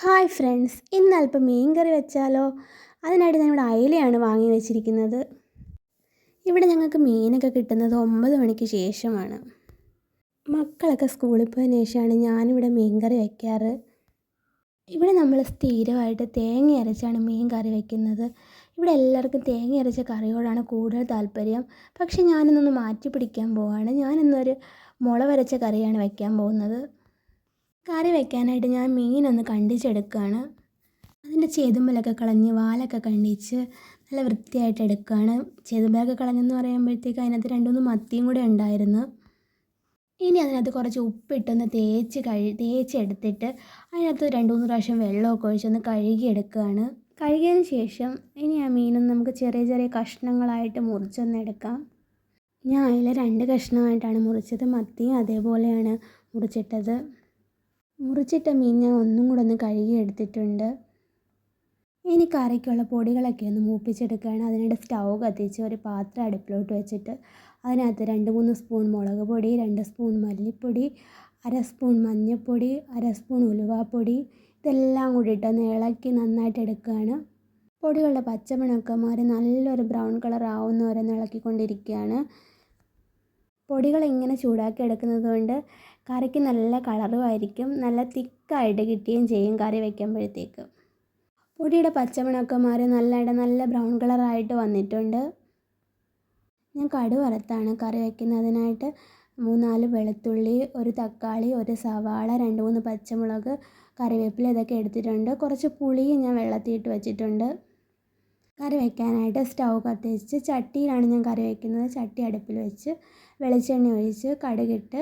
Hi friends ഇന്ന് അല്പം മീൻ കറി വെച്ചാലോ? അതിനായിട്ട് ഞാൻ ഇവിടെ അയിലയാണ് വാങ്ങി വെച്ചിരിക്കുന്നത്. ഇവിടെ ഞങ്ങൾക്ക് മീനൊക്കെ കിട്ടുന്നത് ഒമ്പത് മണിക്ക് ശേഷമാണ്. മക്കളൊക്കെ സ്കൂളിൽ പോയതിന് ശേഷമാണ് ഞാനിവിടെ മീൻ കറി വയ്ക്കാറ് ഇവിടെ നമ്മൾ സ്ഥിരമായിട്ട് തേങ്ങ അരച്ചാണ് മീൻ കറി വയ്ക്കുന്നത് ഇവിടെ എല്ലാവർക്കും തേങ്ങ അരച്ച കറിയോടാണ് കൂടുതൽ താല്പര്യം. പക്ഷേ ഞാനിന്നൊന്ന് മാറ്റി പിടിക്കാൻ പോവാണ്. ഞാനിന്നൊരു മുള വരച്ച കറിയാണ് വയ്ക്കാൻ പോകുന്നത്. കറി വെക്കാനായിട്ട് ഞാൻ മീനൊന്ന് കണ്ടിച്ചെടുക്കുകയാണ്. അതിന്റെ ചേതുമ്പലൊക്കെ കളഞ്ഞ് വാലൊക്കെ കണ്ടിച്ച് നല്ല വൃത്തിയായിട്ട് എടുക്കുകയാണ്. ചേതുമ്പലൊക്കെ കളഞ്ഞെന്ന് പറയുമ്പോഴത്തേക്ക് അതിനകത്ത് രണ്ടുമൂന്ന് മത്തിയും കൂടെ ഉണ്ടായിരുന്നു. ഇനി അതിനകത്ത് കുറച്ച് ഉപ്പിട്ടൊന്ന് തേച്ച് കഴി തേച്ചെടുത്തിട്ട് അതിനകത്ത് രണ്ട് മൂന്ന് പ്രാവശ്യം വെള്ളമൊക്കെ ഒഴിച്ചൊന്ന് കഴുകിയെടുക്കുകയാണ്. കഴുകിയതിന് ശേഷം ഇനി ആ മീനൊന്ന് നമുക്ക് ചെറിയ ചെറിയ കഷ്ണങ്ങളായിട്ട് മുറിച്ചൊന്ന് എടുക്കാം. ഞാൻ അതിൽ രണ്ട് കഷ്ണമായിട്ടാണ് മുറിച്ചത്. മത്തിയും അതേപോലെയാണ് മുറിച്ചിട്ടത്. മുറിച്ചിട്ട മീൻ ഞാൻ ഒന്നും കൂടെ ഒന്ന് കഴുകി എടുത്തിട്ടുണ്ട്. ഇനി കറിക്കുള്ള പൊടികളൊക്കെ ഒന്ന് മൂപ്പിച്ചെടുക്കുകയാണ്. അതിനിടെ സ്റ്റൗ കത്തിച്ച് ഒരു പാത്രം അടുപ്പിലോട്ട് വെച്ചിട്ട് അതിനകത്ത് രണ്ട് മൂന്ന് സ്പൂൺ മുളക് പൊടി രണ്ട് സ്പൂൺ മല്ലിപ്പൊടി അര സ്പൂൺ മഞ്ഞൾപ്പൊടി അര സ്പൂൺ ഉലുവാപ്പൊടി ഇതെല്ലാം കൂടി ഇട്ടൊന്ന് ഇളക്കി നന്നായിട്ട് എടുക്കുകയാണ്. പൊടികളുടെ പച്ചമണമൊക്കെ മാറി നല്ലൊരു ബ്രൗൺ കളർ ആവുന്ന ആവുന്നവരെ ഇളക്കിക്കൊണ്ടിരിക്കുകയാണ്. പൊടികൾ ഇങ്ങനെ ചൂടാക്കി എടുക്കുന്നത് കൊണ്ട് കറിക്ക് നല്ല കളറും ആയിരിക്കും നല്ല തിക്കായിട്ട് കിട്ടുകയും ചെയ്യും കറി വയ്ക്കുമ്പോഴത്തേക്ക് പൊടിയുടെ പച്ചമണമൊക്കെ മാറി നല്ല നല്ല ബ്രൗൺ കളറായിട്ട് വന്നിട്ടുണ്ട്. ഞാൻ കടു വറുത്താണ് കറി വയ്ക്കുന്നതിനായിട്ട് മൂന്നാൽ വെളുത്തുള്ളി ഒരു തക്കാളി ഒരു സവാള രണ്ട് മൂന്ന് പച്ചമുളക് കറിവേപ്പില ഇതൊക്കെ എടുത്തിട്ടുണ്ട്. കുറച്ച് പുളിയും ഞാൻ വെള്ളത്തിയിട്ട് വെച്ചിട്ടുണ്ട്. കറി വയ്ക്കാനായിട്ട് സ്റ്റൗ കത്തിച്ച് ചട്ടിയിലാണ് ഞാൻ കറി വയ്ക്കുന്നത് ചട്ടി അടുപ്പിൽ വെച്ച് വെളിച്ചെണ്ണ ഒഴിച്ച് കടുകിട്ട്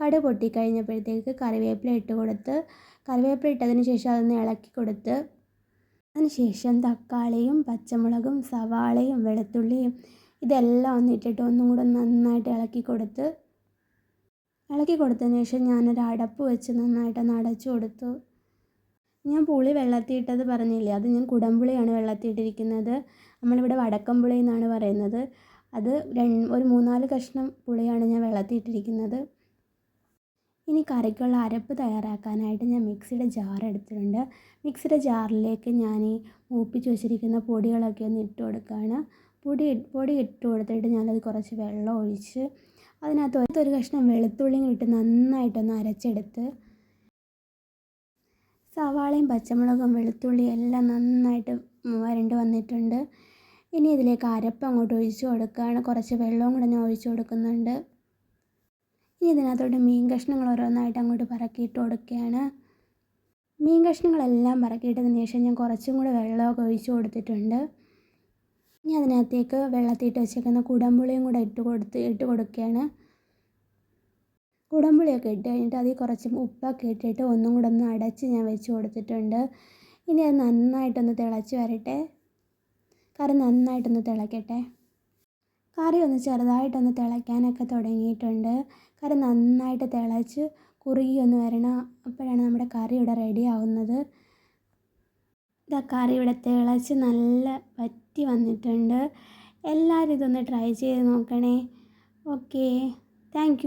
കടുക് പൊട്ടിക്കഴിഞ്ഞപ്പോഴത്തേക്ക് കറിവേപ്പില ഇട്ട് കൊടുത്ത് കറിവേപ്പില ഇട്ടതിന് ശേഷം അതൊന്ന് ഇളക്കി കൊടുത്ത് അതിന് ശേഷം തക്കാളിയും പച്ചമുളകും സവാളയും വെളുത്തുള്ളിയും ഇതെല്ലാം ഒന്ന് ഇട്ടിട്ട് ഒന്നും കൂടെ നന്നായിട്ട് ഇളക്കി കൊടുത്ത് ഇളക്കി കൊടുത്തതിന് ശേഷം ഞാനൊരു അടപ്പ് വെച്ച് നന്നായിട്ടൊന്ന് അടച്ചു കൊടുത്തു. ഞാൻ പുളി വെള്ളത്തിയിട്ടത് പറഞ്ഞില്ലേ? അത് ഞാൻ കുടംപുളിയാണ് വെള്ളത്തിയിട്ടിരിക്കുന്നത്. നമ്മളിവിടെ വടക്കംപുളി എന്നാണ് പറയുന്നത്. അത് ഒരു മൂന്നാൽ കഷ്ണം പുളിയാണ് ഞാൻ വെള്ളത്തിയിട്ടിരിക്കുന്നത്. ഇനി കറിക്കുള്ള അരപ്പ് തയ്യാറാക്കാനായിട്ട് ഞാൻ മിക്സിയുടെ ജാർ എടുത്തിട്ടുണ്ട്. മിക്സിയുടെ ജാറിലേക്ക് ഞാൻ ഈ മൂപ്പിച്ച് വെച്ചിരിക്കുന്ന പൊടികളൊക്കെ ഒന്ന് ഇട്ട് കൊടുക്കുകയാണ്. പൊടി പൊടി ഇട്ട് കൊടുത്തിട്ട് ഞാനത് കുറച്ച് വെള്ളം ഒഴിച്ച് അതിനകത്ത് ഒരു കഷ്ണം വെളുത്തുള്ളിയും ഇട്ട് നന്നായിട്ടൊന്ന് അരച്ചെടുത്ത് സവാളയും പച്ചമുളകും വെളുത്തുള്ളിയും എല്ലാം നന്നായിട്ട് വരണ്ട് വന്നിട്ടുണ്ട്. ഇനി ഇതിലേക്ക് അരപ്പ് അങ്ങോട്ട് ഒഴിച്ചു കൊടുക്കുകയാണ്. കുറച്ച് വെള്ളവും കൂടെ ഞാൻ ഒഴിച്ചു കൊടുക്കുന്നുണ്ട്. ഇനി ഇതിനകത്തോട്ട് മീൻ കഷ്ണങ്ങൾ ഓരോന്നായിട്ട് അങ്ങോട്ട് പറക്കിയിട്ട് കൊടുക്കുകയാണ്. മീൻ കഷ്ണങ്ങളെല്ലാം പറക്കിയിട്ടതിന് ശേഷം ഞാൻ കുറച്ചും കൂടെ വെള്ളമൊക്കെ ഒഴിച്ചു കൊടുത്തിട്ടുണ്ട്. ഇനി അതിനകത്തേക്ക് വെള്ളത്തിട്ട് വെച്ചേക്കുന്ന കുടംപുളിയും കൂടെ ഇട്ട് കൊടുത്ത് ഇട്ട് കൊടുക്കുകയാണ്. കുടംപുളിയൊക്കെ ഇട്ട് കഴിഞ്ഞിട്ട് അതിൽ കുറച്ച് ഉപ്പൊക്കെ ഇട്ടിട്ട് ഒന്നും കൂടെ ഒന്ന് അടച്ച് ഞാൻ വെച്ച് കൊടുത്തിട്ടുണ്ട്. ഇനി അത് നന്നായിട്ടൊന്ന് തിളച്ച് വരട്ടെ. കറി നന്നായിട്ടൊന്ന് തിളക്കട്ടെ. കറി ഒന്ന് ചെറുതായിട്ടൊന്ന് തിളയ്ക്കാനൊക്കെ തുടങ്ങിയിട്ടുണ്ട്. കറി നന്നായിട്ട് തിളച്ച് കുറുകി ഒന്ന് വരണം. അപ്പോഴാണ് നമ്മുടെ കറി ഇവിടെ റെഡി ആവുന്നത്. ഇതാ കറി ഇവിടെ തിളച്ച് നല്ല വറ്റി വന്നിട്ടുണ്ട്. എല്ലാവരും ഇതൊന്ന് ട്രൈ ചെയ്ത് നോക്കണേ. Okay thank